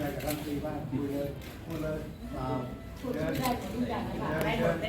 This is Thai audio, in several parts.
พูดได้กับท่านตีบ้างพูดเลยพูดเลยมาพูดได้ทุกอย่างนะคะได้หมดไ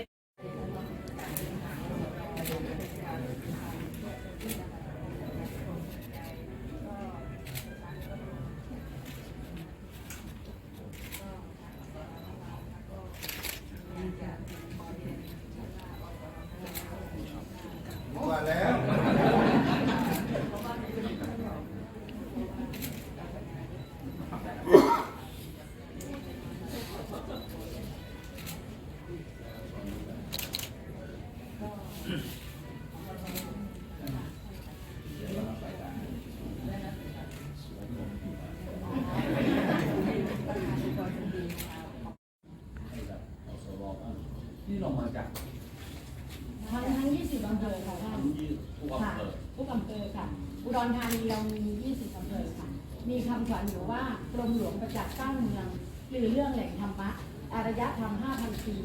อำเภอค่ะท่านที่ผู้ค่ะอำเภอทุกอำเภอค่ะ อุดรธานีเรามี 20อำเภอค่ะ มีคำขวัญอยู่ว่ากรมหลวงประจักษ์สร้างเมืองหรือเรื่องแหล่งธรรมะ อารยธรรม 5,000 ปี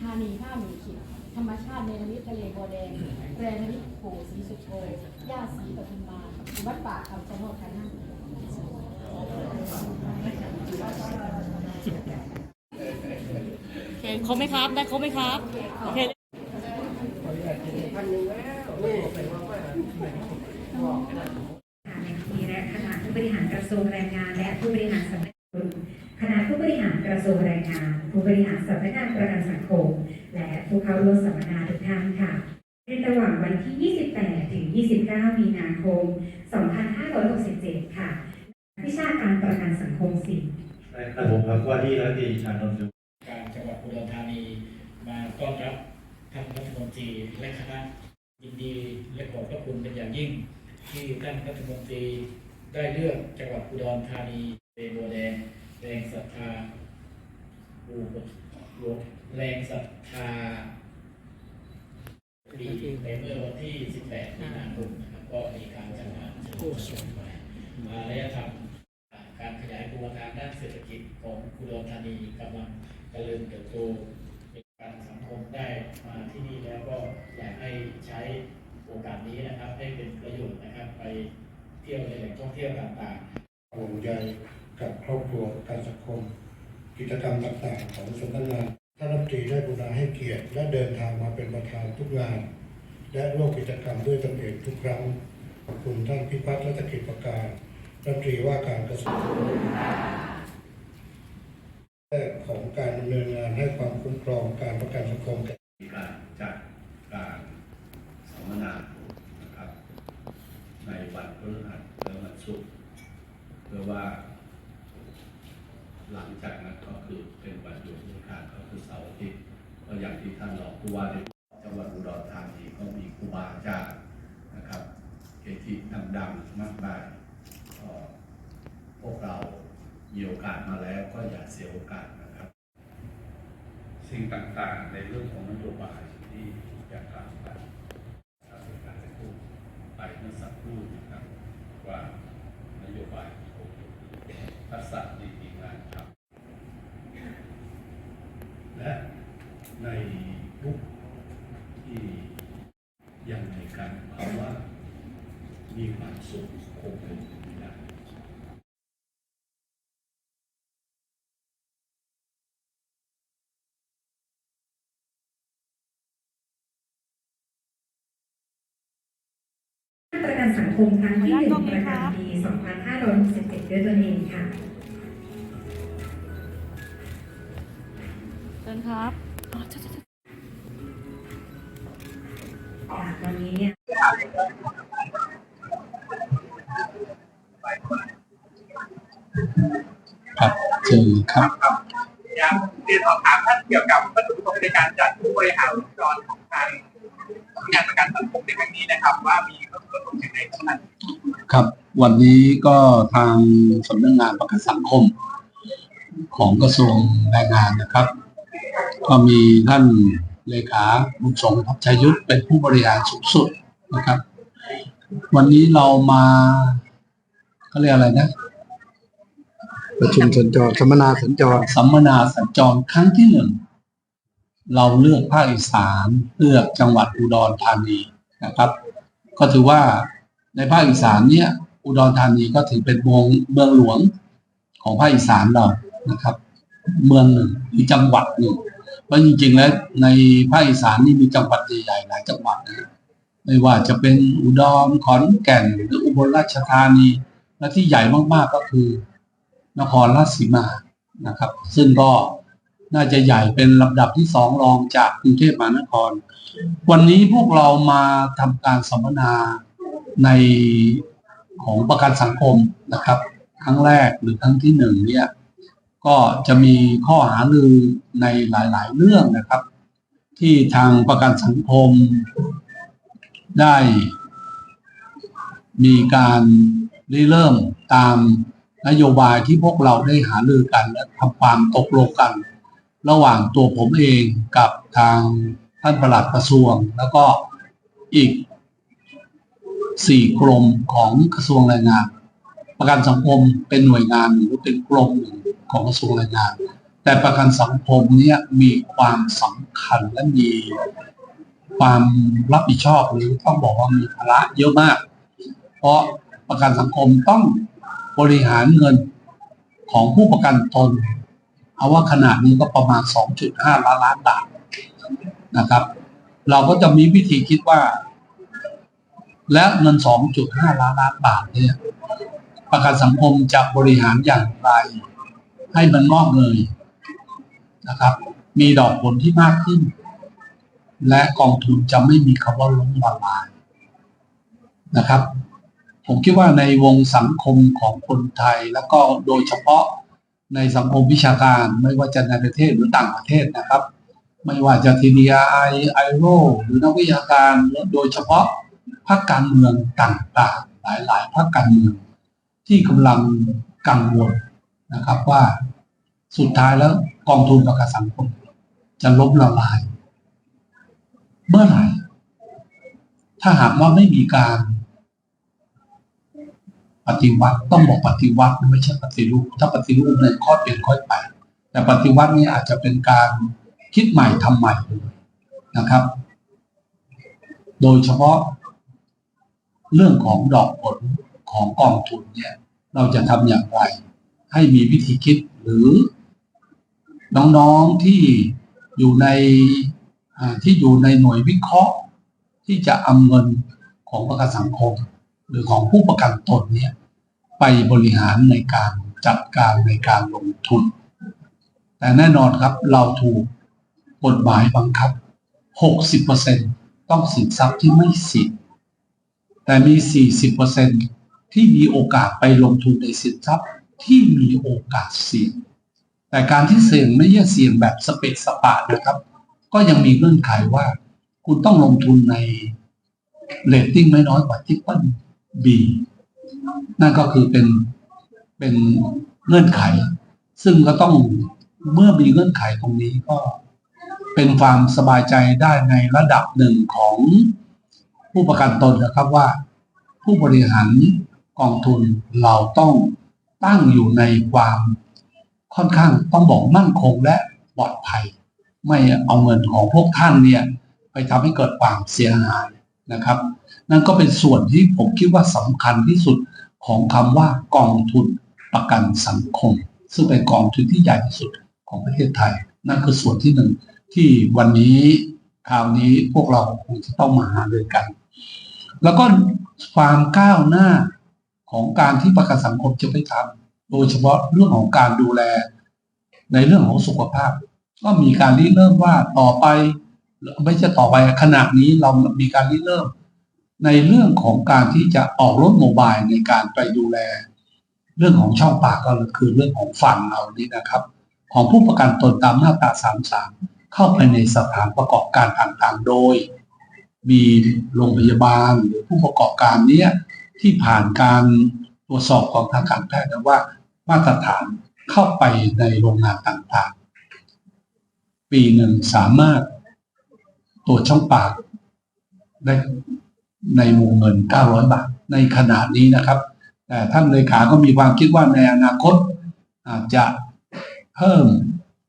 ธานีผ้าหมีขิดธรรมชาติเนรมิตทะเลบัวแดง แรนมิตปู่ศรีสุโธย่าศรีปทุมมาวัดป่าคำชะโนดค่ะท่านโอเคครบไหมครับ ได้ครบไหมครับโอเค ในและคณะผู้บริหารกระ ทรวงแรงงาน และผู้บริหารสำนักงานคณะผู้บริหารกระทรวงแรงงาน ผู้บริหารสำนักงานประกันสังคม และผู้เข้าร่วมสัมมนาทุกท่านค่ะ ในระหว่างวันที่ 28 ถึง 29 มีนาคม 2567 ค่ะ วิชาการประกันสังคมสิงครับผมครับว่าที่รัฐมนตรีชานนท์การจังหวัดอุดรธานีมาต้อนรับท่านรัฐมนตรีและคณะยินดีและขอบพระคุณเป็นอย่างยิ่ง ที่ท่านรัฐมนตรี ได้เลือกจังหวัดอุดรธานีเป็นบัวแดงแรงศรัทธาปูหลวงแรงศรัทธาปีในเมื่อวันที่ 18 มีนาคมนะครับก็มีการจัดงานเฉลิมฉลองไปอารยธรรมการขยายตัวทางด้านเศรษฐกิจของอุดรธานีกำลังเจริญเติบโตเป็นการสังคมได้มาที่นี่แล้วก็อยากให้ใช้โอกาสนี้นะครับ ให้เป็นประโยชน์นะครับไป เที่ยวในแหล่งท่องเที่ยวต่างๆห่วงใยกับครอบครัวการสังคม กิจกรรมต่างๆของสำนักงานท่านรัฐมนตรีได้กรุณาให้เกียรติและเดินทางมาเป็นประธานทุกงาน และร่วมกิจกรรมด้วยตนเองทุกครั้งขอบคุณท่านพิพัฒน์รัตกิจประการรัฐมนตรีว่าการกระทรวงแรกของการดำเนินงานให้ความคุ้มครองการประกันสังคมแก่การจัดการสัมมนานะครับ ในวันพฤหัสและวันศุกร์เพื่อว่า หลังจากนั้นก็คือเป็นวันหยุดราชการก็คือเสาร์อาทิตย์ก็อย่างที่ท่านรองผู้ว่าได้จังหวัดอุดรธานีก็มีครูบาอาจารย์นะครับเกจิดังๆมากมายก็พวกเรามีโอกาสมาแล้วก็อย่าเสียโอกาสนะครับ สิ่งต่างๆในเรื่องของนโยบายที่จะทำไปครับเป็นการพูดไปเมื่อสักครู่นะครับว่านโยบายของทักษะดีมีงานทำและในยุคที่ยังในการภาวะมีความสุขคงเป็นไม่ได้ ประ กันสังคมครั้งที่1ประจำปี 2567 ด้วยตนเองค่ะเชิญครับค่ะตอนนี้เนี่ยครับเชิญครับอยากเรียนสอบถามท่านเกี่ยวกับวัตถุประสงค์ในการจัดผู้บริหารองค์กรของทาง งานประกันสังคมในครั้งนี้นะครับ ว่ามีวัตถุประสงค์อย่างไรบ้างครับ วันนี้ก็ทางสำนักงานประกันสังคม ของกระทรวงแรงงานนะครับ ก็มีท่านเลขาบุญสงฆ์ทัพชัยยุทธเป็นผู้บริหารสูงสุดนะครับ วันนี้เรามาเขาเรียกอะไรนะประชุมสัญจรสัมมนาสัญจรสัมมนาสัญจรครั้งที่หนึ่ง เราเลือกภาคอีสานเลือกจังหวัดอุดรธานีนะครับ ก็ถือว่าในภาคอีสานเนี่ยอุดรธานีก็ถือเป็นเมืองเมืองหลวงของภาคอีสานเรานะครับ เมืองหนึ่งหรือจังหวัดหนึ่งเพราะจริงๆแล้วในภาคอีสานนี่มีจังหวัดใหญ่ๆหลายจังหวัดนะไม่ว่าจะเป็นอุดรขอนแก่นหรืออุบลราชธานีและที่ใหญ่มากๆก็คือนครราชสีมานะครับ ซึ่งก็ น่าจะใหญ่เป็นลำดับที่สองรองจากกรุงเทพมหานคร วันนี้พวกเรามาทำการสัมมนาในของประกันสังคมนะครับ ครั้งแรกหรือครั้งที่หนึ่งเนี่ยก็จะมีข้อหาลือในหลาย ๆ เรื่องนะครับ ที่ทางประกันสังคม ได้ มีการริเริ่มตามนโยบายที่พวกเราได้หารือกันและทำความตกลงกัน ระหว่างตัวผมเองกับทางท่านประหลัดกระทรวง แล้วก็อีกสี่กรมของกระทรวงแรงงาน ประกันสังคมเป็นหน่วยงานหรือเป็นกรมหนึ่งของกระทรวงแรงงาน แต่ประกันสังคมเนี่ยมีความสำคัญและมีความรับผิดชอบหรือต้องบอกว่ามีภาระเยอะมาก เพราะประกันสังคมต้องบริหารเงินของผู้ประกันตน เอาว่าขนาดนี้ก็ประมาณ 2.5 ล้านล้านบาทนะครับ เราก็จะมีวิธีคิดว่า และเงิน 2.5 ล้านล้านบาทเนี่ย ประกันสังคมจะบริหารอย่างไร ให้มันงอกเงยนะครับ มีดอกผลที่มากขึ้น และกองทุนจะไม่มีคำว่าล้มละลายนะครับ ผมคิดว่าในวงสังคมของคนไทยแล้วก็โดยเฉพาะ ในสังคมวิชาการ ไม่ว่าจะในประเทศหรือต่างประเทศนะครับ ไม่ว่าจะทีดีไอไอโรหรือนักวิชาการโดยเฉพาะพรรคการเมืองต่างๆ หลายๆพรรคการเมืองที่กำลังกังวลนะครับว่าสุดท้ายแล้วกองทุนประกันสังคม จะล้มละลาย เมื่อไหร่ ถ้าหากว่าไม่มีการ ปฏิวัติต้องบอกปฏิวัติไม่ใช่ปฏิรูปถ้าปฏิรูปเนี่ยค่อยเปลี่ยนค่อยไป แต่ปฏิวัตินี่อาจจะเป็นการคิดใหม่ทำใหม่เลยนะครับ โดยเฉพาะเรื่องของดอกผลของกองทุนเนี่ยเราจะทำอย่างไร ให้มีวิธีคิดหรือ น้องๆที่อยู่ในที่อยู่ในหน่วยวิเคราะห์ ที่จะเอาเงินของประกันสังคม หรือของผู้ประกันตนเนี่ยไปบริหารในการจัดการในการลงทุน แต่แน่นอนครับเราถูกกฎหมายบังคับ 60%ต้องสินทรัพย์ที่ไม่เสี่ยงแต่มี 40%ที่มีโอกาสไปลงทุนในสินทรัพย์ที่มีโอกาสเสี่ยง แต่การที่เสี่ยงไม่ใช่เสี่ยงแบบสเปกสปานะครับ ก็ยังมีเงื่อนไขว่า คุณต้องลงทุนในเรตติ้งไม่น้อยกว่าทิปเปิลบีนั่นก็คือเป็นเป็นเงื่อนไข ซึ่งก็ต้องเมื่อมีเงื่อนไขตรงนี้ก็เป็นความสบายใจได้ในระดับหนึ่งของผู้ประกันตนนะครับว่า ผู้บริหารกองทุนเราต้องตั้งอยู่ในความค่อนข้างต้องบอกมั่นคงและปลอดภัย ไม่เอาเงินของพวกท่านเนี่ย ไปทำให้เกิดความเสียหายนะครับ นั่นก็เป็นส่วนที่ผมคิดว่าสำคัญที่สุดของคำว่ากองทุนประกันสังคม ซึ่งเป็นกองทุนที่ใหญ่ที่สุดของประเทศไทย นั่นคือส่วนที่หนึ่งที่วันนี้คราวนี้พวกเราคงจะต้องมาหารือกัน แล้วก็ความก้าวหน้าของการที่ประกันสังคมจะไปทำโดยเฉพาะเรื่องของการดูแล ในเรื่องของสุขภาพ ก็มีการริเริ่มว่าต่อไป ไม่ใช่ต่อไปขณะนี้เรามีการริเริ่ม ในเรื่องของการที่จะออกรถโมบายในการไปดูแล เรื่องของช่องปากก็คือเรื่องของฟันเรานี้นะครับ ของผู้ประกันตนตามมาตรา33 เข้าไปในสถานประกอบการต่างๆ โดย มีโรงพยาบาลหรือผู้ประกอบการเนี้ยที่ผ่านการตรวจสอบของทางการแพทย์นะว่ามาตรฐานเข้าไปในโรงงานต่างๆ ปีหนึ่งสามารถตรวจช่องปากได้ ในวงเงิน 900 บาท ในขณะนี้นะครับ แต่ท่านเลขาก็มีความคิดว่าในอนาคตอาจจะเพิ่ม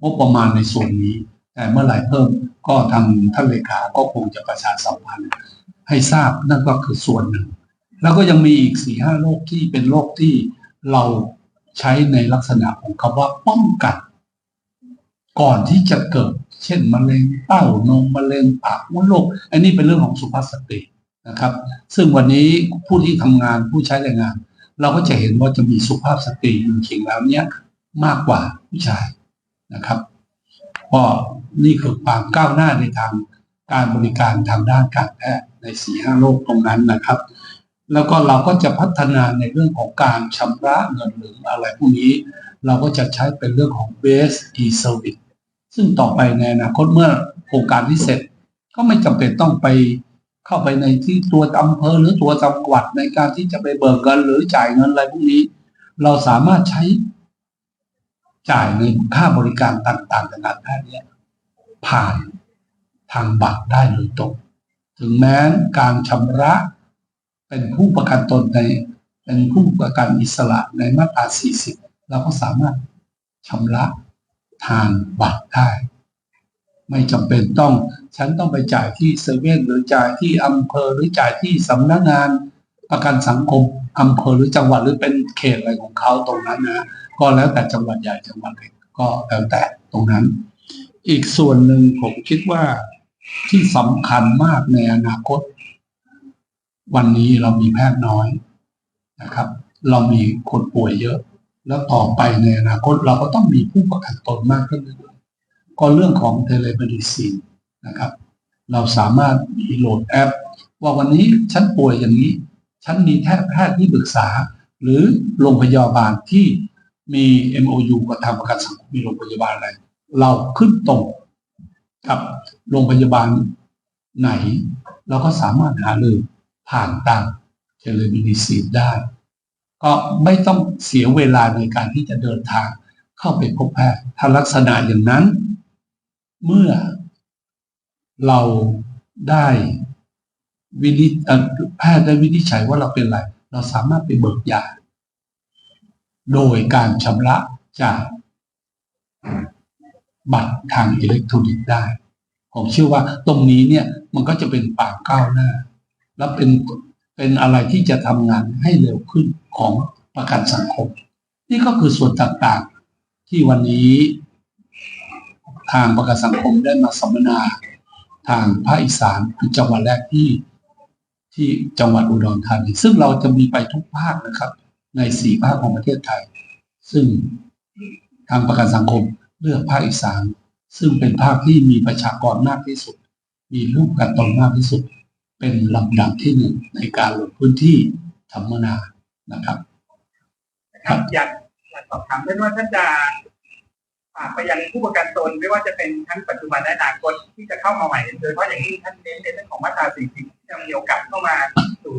งบประมาณในส่วนนี้ แต่เมื่อไหร่เพิ่มก็ทางท่านเลขาก็คงจะประชาสัมพันธ์ให้ทราบนั่นก็คือส่วนหนึ่ง แล้วก็ยังมีอีกสี่ห้าโรคที่เป็นโรคที่เราใช้ในลักษณะของคำว่าป้องกัน ก่อนที่จะเกิด เช่นมะเร็งเต้านมมะเร็งปากมดลูกอันนี้เป็นเรื่องของสุภาพสตรี นะครับ ซึ่งวันนี้ผู้ที่ทำงานผู้ใช้แรงงาน เราก็จะเห็นว่าจะมีสุภาพสตรีจริงๆแล้วเนี้ยมากกว่าผู้ชายนะครับก็นี่คือความก้าวหน้าในทางการบริการทางด้านการแพทย์ในสี่ห้าโลกตรงนั้นนะครับ แล้วก็เราก็จะพัฒนาในเรื่องของการชำระเงินหรืออะไรพวกนี้ เราก็จะใช้เป็นเรื่องของ base e-service ซึ่งต่อไปในอนาคตเมื่อโครงการที่เสร็จ ก็ไม่จำเป็นต้องไป เข้าไปในที่ตัวอำเภอหรือตัวจังหวัดในการที่จะไปเบิกเงินหรือจ่ายเงินอะไรพวกนี้ เราสามารถใช้จ่ายในค่าบริการต่างๆทางการแพทย์เนี่ยผ่านทางบัตรได้โดยตรง ถึงแม้การชำระเป็นผู้ประกันตนในเป็นผู้ประกันอิสระในมาตรา 40 เราก็สามารถชำระทางบัตรได้ ไม่จำเป็นต้อง ฉันต้องไปจ่ายที่เซเว่นหรือจ่ายที่อำเภอหรือจ่ายที่สำนักงานประกันสังคมอำเภอหรือจังหวัดหรือเป็นเขตอะไรของเขาตรงนั้นนะก็แล้วแต่จังหวัดใหญ่จังหวัดเล็กก็แล้วแต่ตรงนั้น อีกส่วนหนึ่งผมคิดว่าที่สำคัญมากในอนาคต วันนี้เรามีแพทย์น้อยนะครับ เรามีคนป่วยเยอะ แล้วต่อไปในอนาคตเราก็ต้องมีผู้ประกันตนมากขึ้นเก็เรื่องของเทเล e ดิซีนนะครับ เราสามารถมีโหลดแอป ว่าวันนี้ฉันป่วยอย่างนี้ ฉันมีแพทย์ที่ปรึกษา หรือโรงพยาบาลที่มี MOU กับทางประกันสังคมมีโรงพยาบาลอะไร เราขึ้นตรงกับโรงพยาบาลไหน เราก็สามารถหาเลยผ่านทางเทเล e ดิซีนได้ ก็ไม่ต้องเสียเวลาในการที่จะเดินทางเข้าไปพบแพทย์ถ้าลักษณะอย่างนั้น เมื่อเราได้วินิจแพทย์ได้วินิจฉัยว่าเราเป็นอะไร เราสามารถไปเบิกยา โดยการชำระจากบัตรทางอิเล็กทรอนิกส์ได้ ผมเชื่อว่าตรงนี้เนี่ยมันก็จะเป็นปากก้าวหน้า และเป็นเป็นอะไรที่จะทำงานให้เร็วขึ้นของประกันสังคม นี่ก็คือส่วนต่างๆที่วันนี้ ทางประกันสังคมได้มาสัมมนาทางภาคอีสานคือจังหวัดแรกที่ที่จังหวัดอุดรธานีซึ่งเราจะมีไปทุกภาคนะครับ ในสี่ภาคของประเทศไทย ซึ่งทางประกันสังคมเลือกภาคอีสาน ซึ่งเป็นภาคที่มีประชากรมากที่สุด มีลูกกันตนมากที่สุด เป็นลำดับที่หนึ่งในการลงพื้นที่สัมมนานะครับนะครับอยากอยากสอบถามท่านว่าท่านจะ ฝากไปยังผู้ประกันตนไม่ว่าจะเป็นทั้งปัจจุบันและอนาคตที่จะเข้ามาใหม่โดยเฉพาะอย่างยิ่งท่านเน้นในเรื่องของมาตรา 40 ที่จะมีโอกาสเข้ามาสู่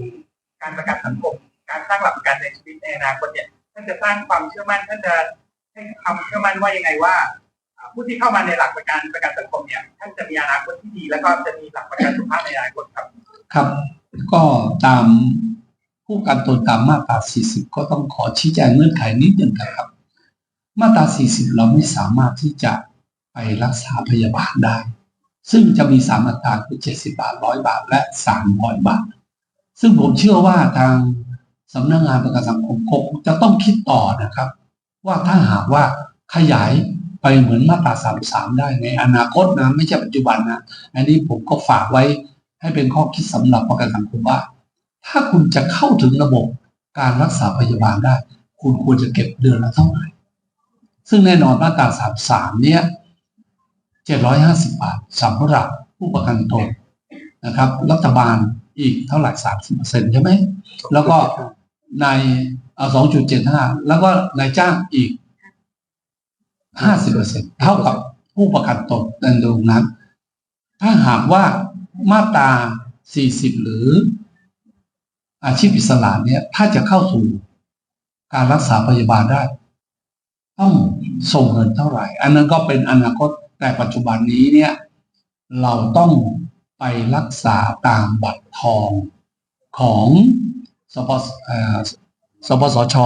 การประกันสังคม การสร้างหลักประกันในชีวิตในอนาคตเนี่ยท่านจะสร้างความเชื่อมั่นท่านจะให้ความเชื่อมั่นว่ายังไงว่าอ่าผู้ที่เข้ามาในหลักประกันประกันสังคมเนี่ยท่านจะมีอนาคตที่ดี แล้วก็จะมีหลักประกันสุขภาพในอนาคตครับ ครับ ก็ตามผู้การตนตามมาตรา 40 ก็ต้องขอชี้แจงเงื่อนไขนิดหนึ่งนะครับ มาตรา 40 เราไม่สามารถที่จะไปรักษาพยาบาลได้ ซึ่งจะมีสามอัตราคือ 70 บาท 100 บาท และ 300 บาท ซึ่งผมเชื่อว่าทางสำนักงานประกันสังคมคงจะต้องคิดต่อนะครับ ว่าถ้าหากว่าขยายไปเหมือนมาตรา 33 ได้ในอนาคตนะไม่ใช่ปัจจุบันนะ อันนี้ผมก็ฝากไว้ให้เป็นข้อคิดสำหรับประกันสังคมว่า ถ้าคุณจะเข้าถึงระบบการรักษาพยาบาลได้ คุณควรจะเก็บเดือนละเท่าไหร่ ซึ่งแน่นอนมาตรา33เนี่ย750บาทสำหรับผู้ประกันตนนะครับ รัฐบาลอีกเท่าไหร่30%ใช่ไหม แล้วก็ในเอา2.75แล้วก็นายจ้างอีก50%เท่ากับผู้ประกันตนในตรงนั้น ถ้าหากว่ามาตรา40หรืออาชีพอิสระเนี่ย ถ้าจะเข้าสู่การรักษาพยาบาลได้ ต้องส่งเงินเท่าไหร่ อันนั้นก็เป็นอนาคตแต่ปัจจุบันนี้เนี่ยเราต้องไปรักษาตามบัตรทองของสปสสปสช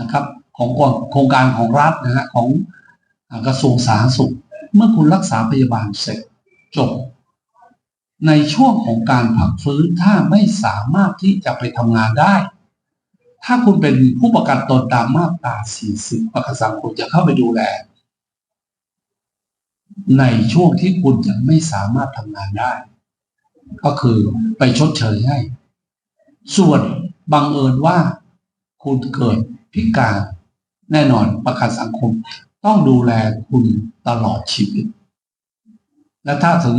นะครับของโครงการของรัฐนะฮะของกระทรวงสาธารณสุข เมื่อคุณรักษาพยาบาลเสร็จจบ ในช่วงของการพักฟื้นถ้าไม่สามารถที่จะไปทำงานได้ ถ้าคุณเป็นผู้ประกันตนตามมาตรา40ประกันสังคมจะเข้าไปดูแล ในช่วงที่คุณยังไม่สามารถทำงานได้ ก็คือไปชดเชยให้ ส่วนบังเอิญว่า คุณเกิดพิการ แน่นอนประกันสังคม ต้องดูแลคุณตลอดชีวิต และถ้าถึง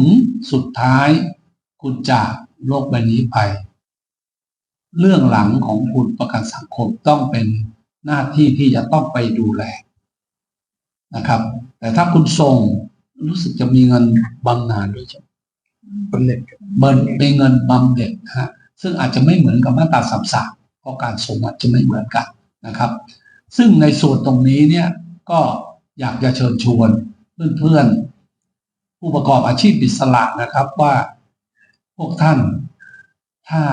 สุดท้าย คุณจากโลกใบนี้ไป เรื่องหลังของคุณประกันสังคมต้องเป็นหน้าที่ที่จะต้องไปดูแลนะครับ แต่ถ้าคุณส่งรู้สึกจะมีเงินบำนาญด้วยใช่ไหมบำเหน็จเบิร์นเป็นเงินบำเหน็จนะฮะซึ่งอาจจะไม่เหมือนกับมาตราสามสามเพราะการส่งอาจจะไม่เหมือนกันนะครับ ซึ่งในส่วนตรงนี้เนี่ยก็อยากจะเชิญชวนเพื่อนๆผู้ประกอบอาชีพอิสระนะครับว่าพวกท่านถ้า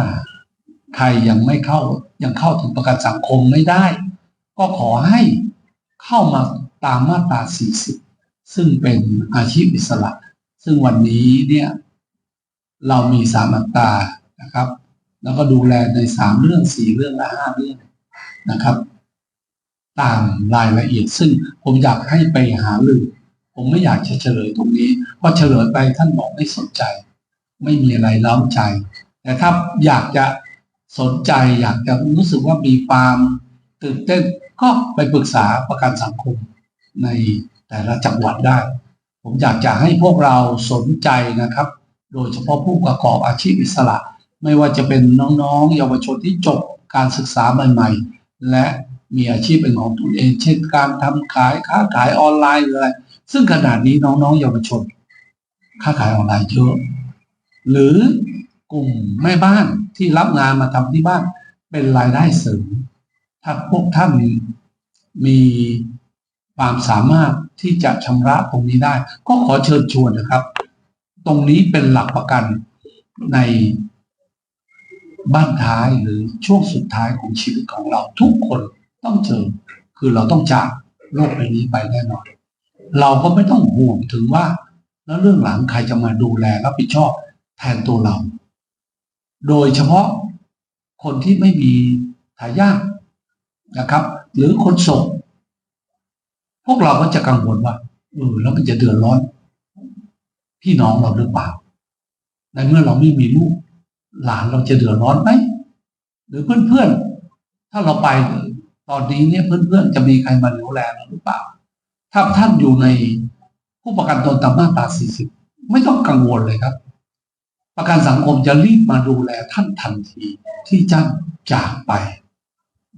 ใครยังไม่เข้ายังเข้าถึงประกันสังคมไม่ได้ ก็ขอให้เข้ามาตามมาตรา 40 ซึ่งเป็นอาชีพอิสระ ซึ่งวันนี้เนี่ยเรามีสามอัตรานะครับ แล้วก็ดูแลในสามเรื่องสี่เรื่องและห้าเรื่องนะครับ ตามรายละเอียด ซึ่งผมอยากให้ไปหาลือ ผมไม่อยากจะเฉลยตรงนี้เพราะเฉลยไปท่านบอกไม่สนใจ ไม่มีอะไรเล้าใจ แต่ถ้าอยากจะ สนใจอยากจะรู้สึกว่ามีความตื่นเต้นก็ไปปรึกษาประกันสังคมในแต่ละจังหวัดได้ ผมอยากจะให้พวกเราสนใจนะครับ โดยเฉพาะผู้ประกอบอาชีพอิสระ ไม่ว่าจะเป็นน้องๆ เยาวชนที่จบการศึกษาใหม่ๆ และมีอาชีพเป็นของตนเอง เช่นการทำขายค้าขายออนไลน์ออะไรซึ่งขนาดนี้น้องๆ เยาวชน ค้าขายออนไลน์เยอะ หรือ กลุ่มแม่บ้านที่รับงานมาทำที่บ้านเป็นรายได้เสริม ถ้าพวกท่านมีความสามารถที่จะชำระตรงนี้ได้ ก็ขอเชิญชวนนะครับ ตรงนี้เป็นหลักประกันในบ้านท้ายหรือช่วงสุดท้ายของชีวิตของเราทุกคนต้องเจอ คือเราต้องจากโลกใบนี้ไปแน่นอน เราก็ไม่ต้องห่วงถึงว่า แล้วเรื่องหลังใครจะมาดูแลรับผิดชอบแทนตัวเรา โดยเฉพาะคนที่ไม่มีทายาทนะครับ หรือคนส่งพวกเราก็จะกังวลว่าเออแล้วมันจะเดือดร้อน พี่น้องเราหรือเปล่าในเมื่อเราไม่มีลูก หลานเราจะเดือดร้อนไหมหรือเพื่อนๆ ถ้าเราไปตอนนี้เนี่ยเพื่อนๆ จะมีใครมาดูแลเราหรือเปล่า ถ้าท่านอยู่ในผู้ประกันตนตามมาตรา40 ไม่ต้องกังวลเลยครับ ประกันสังคมจะรีบมาดูแลท่านทันทีที่ท่านจากไป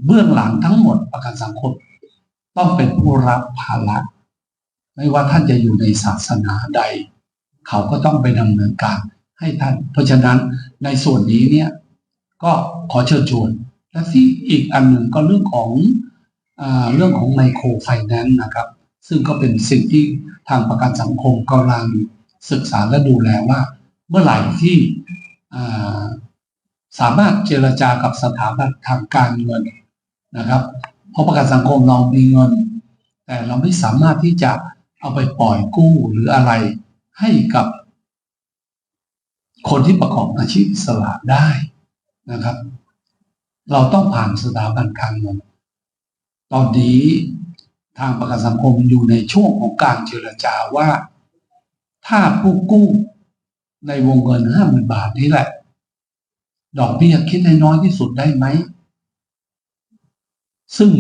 เบื้องหลังทั้งหมดประกันสังคม ต้องเป็นผู้รับภาระไม่ว่าท่านจะอยู่ในศาสนาใด เขาก็ต้องไปดำเนินการให้ท่าน เพราะฉะนั้นในส่วนนี้เนี่ยก็ขอเชิญชวน และที่อีกอันหนึ่งก็เรื่องของอเรื่องของไมโครไฟแนนซ์นะครับ ซึ่งก็เป็นสิ่งที่ทางประกันสังคมกำลังศึกษาและดูแลว่า เมื่อไหร่ที่สามารถเจรจากับสถาบันทางการเงินนะครับ เพราะประกันสังคมเรามีเงิน แต่เราไม่สามารถที่จะเอาไปปล่อยกู้หรืออะไรให้กับคนที่ประกอบอาชีพอิสระได้นะครับ เราต้องผ่านสถาบันการเงิน ตอนนี้ทางประกันสังคมอยู่ในช่วงของการเจรจาว่า ถ้าผู้กู้ ในวงเงินห้าหมื่นบาทนี้แหละ ดอกเบี้ยคิดให้น้อยที่สุดได้ไหม ซึ่ง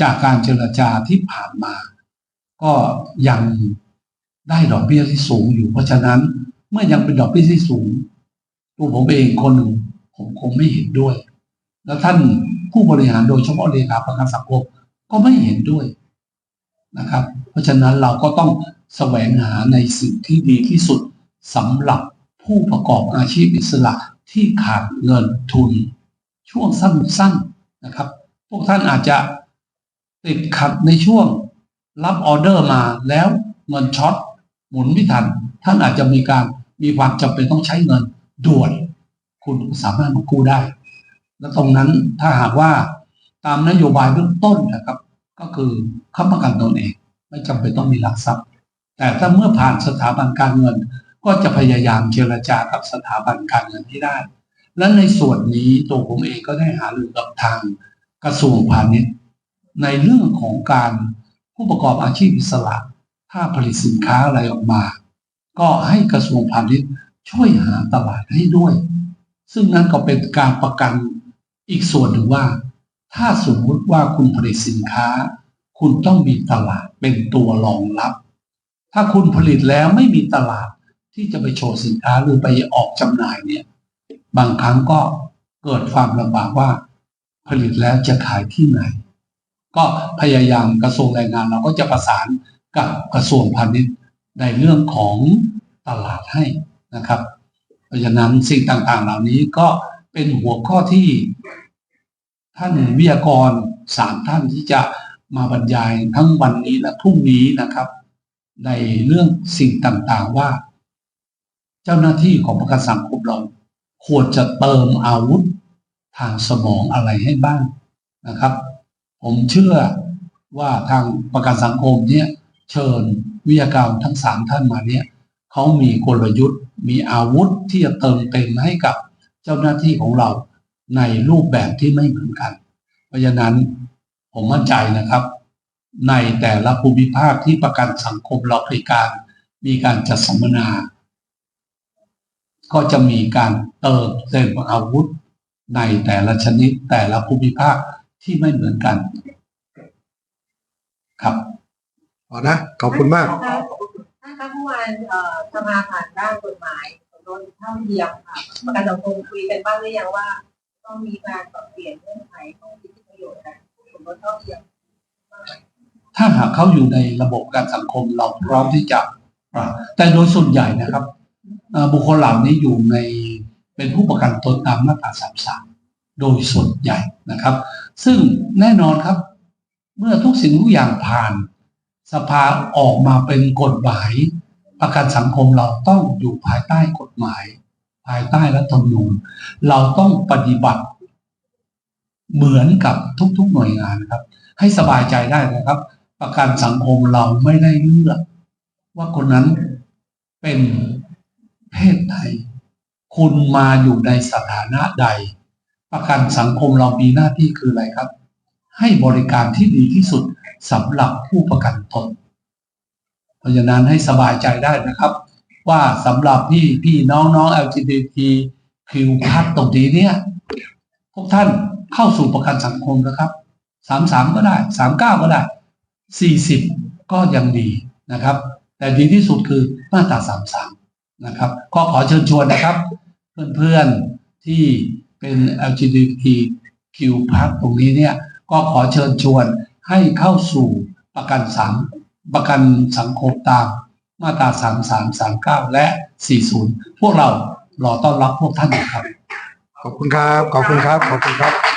จากการเจรจาที่ผ่านมา ก็ยังได้ดอกเบี้ยที่สูงอยู่เพราะฉะนั้น เมื่อยังเป็นดอกเบี้ยที่สูง ตัวผมเองคนหนึ่งผมคงไม่เห็นด้วย แล้วท่านผู้บริหารโดยเฉพาะเลขาประกันสังคมก็ไม่เห็นด้วยนะครับ เพราะฉะนั้นเราก็ต้องแสวงหาในสิ่งที่ดีที่สุดสำหรับ ผู้ประกอบอาชีพอิสระที่ขาดเงินทุน ช่วงสั้นๆนะครับ พวกท่านอาจจะติดขัดในช่วงรับออเดอร์มาแล้วเงินช็อตหมุนไม่ทัน ท่านอาจจะมีการมีความจำเป็นต้องใช้เงินด่วน คุณสามารถมากู้ได้ และตรงนั้นถ้าหากว่าตามนโยบายเบื้องต้นนะครับ ก็คือค้ำประกันตนเอง ไม่จำเป็นต้องมีหลักทรัพย์ แต่ถ้าเมื่อผ่านสถาบันการเงิน ก็จะพยายามเจรจากับสถาบันการเงินที่ได้ และในส่วนนี้ตัวผมเองก็ได้หารือกับทางกระทรวงพาณิชย์ ในเรื่องของการผู้ประกอบอาชีพอิสระถ้าผลิตสินค้าอะไรออกมา ก็ให้กระทรวงพาณิชย์ช่วยหาตลาดให้ด้วย ซึ่งนั่นก็เป็นการประกันอีกส่วนหนึ่งว่า ถ้าสมมุติว่าคุณผลิตสินค้า คุณต้องมีตลาดเป็นตัวรองรับ ถ้าคุณผลิตแล้วไม่มีตลาด ที่จะไปโชว์สินค้าหรือไปออกจำหน่ายเนี่ย บางครั้งก็เกิดความลำบากว่าผลิตแล้วจะขายที่ไหน ก็พยายามกระทรวงแรงงานเราก็จะประสานกับกระทรวงพาณิชย์ในเรื่องของตลาดให้นะครับ เพราะฉะนั้นสิ่งต่างๆ เหล่านี้ก็เป็นหัวข้อที่ท่านวิทยากรสามท่านที่จะมาบรรยายทั้งวันนี้และพรุ่งนี้นะครับ ในเรื่องสิ่งต่างๆว่า เจ้าหน้าที่ของประกันสังคมเรา ควรจะเติมอาวุธทางสมองอะไรให้บ้างนะครับ ผมเชื่อว่าทางประกันสังคมเนี่ยเชิญวิทยากรทั้งสามท่านมาเนี่ยเขามีกลยุทธ์ มีอาวุธที่จะเติมเต็มให้กับเจ้าหน้าที่ของเราในรูปแบบที่ไม่เหมือนกัน เพราะฉะนั้นผมมั่นใจนะครับ ในแต่ละภูมิภาคที่ประกันสังคมเราบริการมีการจัดสัมมนา ก็จะมีการเติมเต็มอาวุธในแต่ละชนิดแต่ละภูมิภาคที่ไม่เหมือนกัน ครับพอนะขอบคุณมากท่านคะเมื่อวานเอ่อสภาผ่านร่างกฎหมายสมรสเท่าเทียมค่ะประกันสังคมคุยกันบ้างหรือยังว่า ต้องมีการปรับเปลี่ยนเงื่อนไขของสิทธิประโยชน์กันสมรสเท่าเทียมถ้าหากเขาอยู่ในระบบการสังคมเราพร้อมที่จะปรับแต่โดยส่วนใหญ่นะครับเอ่อ บุคคลเหล่านี้อยู่ในเป็นผู้ประกันตนตามมาตราสามสามโดยส่วนใหญ่นะครับ ซึ่งแน่นอนครับ เมื่อทุกสิ่งทุกอย่างผ่าน สภาออกมาเป็นกฎหมาย ประกันสังคมเราต้องอยู่ภายใต้กฎหมาย ภายใต้รัฐธรรมนูญเราต้องปฏิบัติ เหมือนกับทุกๆหน่วยงานนะครับ ให้สบายใจได้นะครับ ประกันสังคมเราไม่ได้เลือก ว่าคนนั้นเป็น เพศใดคุณมาอยู่ในสถานะใด ประกันสังคมเรามีหน้าที่คืออะไรครับ ให้บริการที่ดีที่สุดสำหรับผู้ประกันตน เพราะฉะนั้นให้สบายใจได้นะครับ ว่าสำหรับพี่พี่น้องน้อง LGBT คิวพัดตรงนี้เนี่ยพวกท่านเข้าสู่ประกันสังคมนะครับสามสามก็ได้สามเก้าก็ได้สี่สิบก็ยังดีนะครับ แต่ดีที่สุดคือมาตราสามสาม นะครับ ก็ขอเชิญชวนนะครับ เพื่อนๆที่เป็น LGBTQ+ ตรงนี้เนี่ยก็ขอเชิญชวนให้เข้าสู่ประกันสังประกันสังคมตามมาตราสามสามสามเก้าและสี่ศูนย์พวกเรารอต้อนรับพวกท่านครับ ขอบคุณครับ ขอบคุณครับ ขอบคุณครับ